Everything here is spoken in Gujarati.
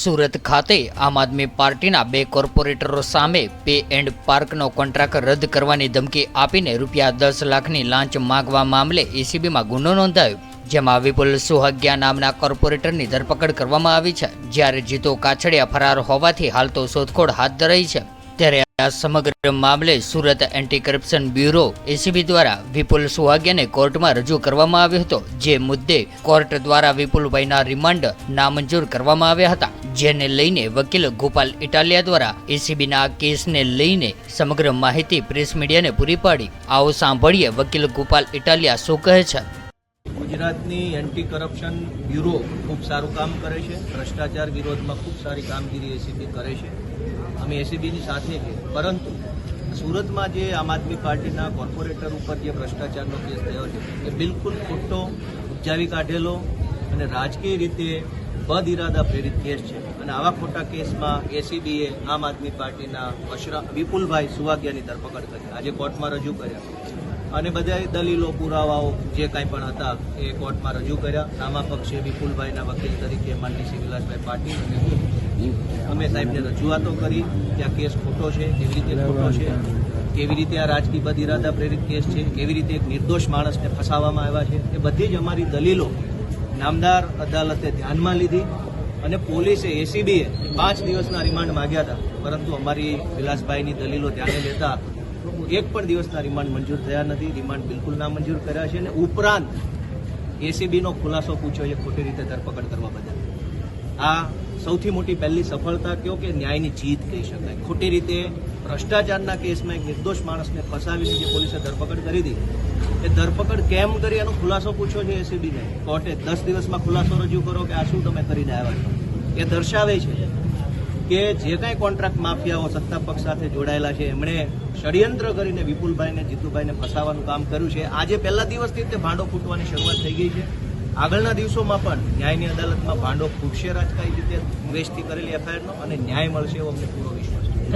સુરત ખાતે આમ આદમી પાર્ટીના બે કોર્પોરેટરો સામે પે એન્ડ પાર્કનો કોન્ટ્રાક્ટ રદ કરવાની ધમકી આપીને રૂપિયા દસ લાખની લાંચ માગવા મામલે એસીબીમાં ગુનો નોંધાયો, જેમાં વિપુલ સુહાગિયા નામના કોર્પોરેટરની ધરપકડ કરવામાં આવી છે. જ્યારે જીતો કાછડિયા ફરાર હોવાથી હાલ તો શોધખોળ હાથ ધરાઈ છે. ત્યારે આ સમગ્ર મામલે Surat anti corruption bureau ACB દ્વારા વિપુલ સુહાગ્યાને કોર્ટમાં રજૂ કરવામાં આવ્યો હતો, જે મુદ્દે કોર્ટ દ્વારા વિપુલભાઈના રિમાન્ડ નામંજૂર કરવામાં આવ્યા હતા. જેને લઈને વકીલ ગોપાલ ઇટાલિયા દ્વારા એસીબીના આ કેસને લઈને સમગ્ર માહિતી પ્રેસ મીડિયાને પૂરી પાડી. આવો સાંભળીએ વકીલ ગોપાલ ઇટાલિયા શું કહે છે. ગુજરાતની એન્ટી કરપ્શન બ્યુરો ખૂબ સારું કામ કરે છે, ભ્રષ્ટાચાર વિરોધમાં ખૂબ સારી કામગીરી એસીબી કરે છે. અમે એસીબીની સાથે છે પરંતુ સુરતમાં જે આમ આદમી પાર્ટીના કોર્પોરેટર ઉપર જે ભ્રષ્ટાચારનો કેસ થયો છે, એ બિલકુલ ખોટો ઉપજાવી કાઢેલો અને રાજકીય રીતે બદ ઇરાદા પ્રેરિત કેસ છે. અને આવા ખોટા કેસમાં એસીબીએ આમ આદમી પાર્ટીના અશરા વિપુલભાઈ સુવાગિયાની ધરપકડ કરી. આજે કોર્ટમાં રજૂ કર્યા. અને બધા દલીલો, પુરાવાઓ જે કાંઈ પણ હતા, એ કોર્ટમાં રજૂ કર્યા. નામા પક્ષે વિપુલભાઈના વકીલ તરીકે માનની શ્રી વિલાસભાઈ પાટીલ અને અમે સાહેબને રજૂઆતો કરી કે આ કેસ ખોટો છે કેવી રીતે ખોટો છે કેવી રીતે આ રાજકીય બદ ઇરાદા પ્રેરિત કેસ છે કેવી રીતે એક નિર્દોષ માણસને ફસાવવામાં આવ્યા છે એ બધી જ અમારી દલીલો નામદાર અદાલતે ધ્યાનમાં લીધી અને પોલીસે એસીબીએ પાંચ દિવસના રિમાન્ડ માંગ્યા હતા. પરંતુ અમારી વિલાસભાઈની દલીલો ધ્યાને લેતા એક પણ દિવસના રિમાન્ડ મંજૂર થયા નથી. રિમાન્ડ બિલકુલ ના મંજૂર કર્યા છે અને ઉપરાંત એસીબીનો ખુલાસો પૂછ્યો છે ખોટી રીતે ધરપકડ કરવા બદલ. આ સૌથી મોટી પહેલી સફળતા કયો કે ન્યાયની જીત કહી શકાય? ખોટી રીતે ભ્રષ્ટાચારના કેસમાં એક નિર્દોષ માણસને ફસાવીને જે પોલીસે ધરપકડ કરી હતી એ ધરપકડ કેમ કરી? એનો ખુલાસો પૂછ્યો છે એસીબીને કોર્ટે દસ દિવસમાં ખુલાસો રજૂ કરો કે આ શું તમે કરીને આવ્યા છો? એ દર્શાવે છે કે જે કાંઈ કોન્ટ્રાક્ટ માફિયાઓ સત્તા પક્ષ સાથે જોડાયેલા છે, એમણે ષડયંત્ર કરીને વિપુલભાઈને, જીતુભાઈને ફસાવાનું કામ કર્યું છે. આજે પહેલા દિવસથી તે ભાંડો ફૂટવાની શરૂઆત થઈ ગઈ છે. આગળના દિવસોમાં પણ ન્યાયની અદાલતમાં ભાંડો ફૂટશે રાજકારી રીતે દ્વેષથી કરેલી એફઆઈઆરનો અને ન્યાય મળશે એવો અમને પૂરો વિશ્વાસ છે.